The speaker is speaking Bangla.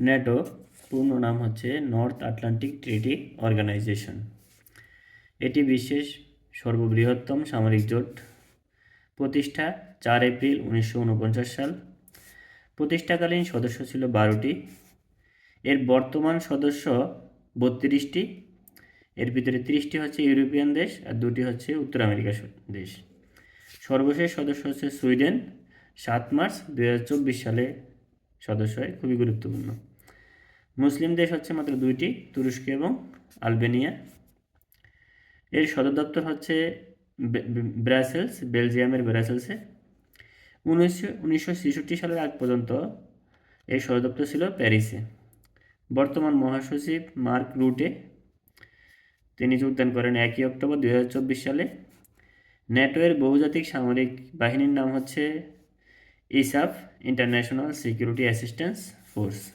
ন্যাটো পূর্ণ নাম হচ্ছে নর্থ আটলান্টিক ট্রিটি অর্গানাইজেশন। এটি বিশ্বের সর্ববৃহত্তম সামরিক জোট। প্রতিষ্ঠা চার এপ্রিল উনিশশো উনপঞ্চাশ সাল। প্রতিষ্ঠাকালীন সদস্য ছিল বারোটি। এর বর্তমান সদস্য বত্রিশটি। এর ভিতরে তিরিশটি হচ্ছে ইউরোপিয়ান দেশ আর দুটি হচ্ছে উত্তর আমেরিকার স- দেশ। সর্বশেষ সদস্য হচ্ছে সুইডেন। সাত মার্চ দু হাজার চব্বিশ সালে সদস্য হয় খুবই গুরুত্বপূর্ণ। মুসলিম দেশ হচ্ছে মাত্র দুইটি, তুরস্ক এবং আলবেনিয়া। এর সদর দপ্তর হচ্ছে ব্রাসেলস, বেলজিয়ামের ব্রাসেলসে। উনিশশো উনিশশো সালের আগ পর্যন্ত এর সদর দপ্তর ছিল প্যারিসে। বর্তমান মহাসচিব মার্ক রুটে তিনি যোগদান করেন একই অক্টোবর দুই হাজার চব্বিশ সালে। ন্যাটো এর বহুজাতিক সামরিক বাহিনীর নাম হচ্ছে ISAF International Security Assistance Force.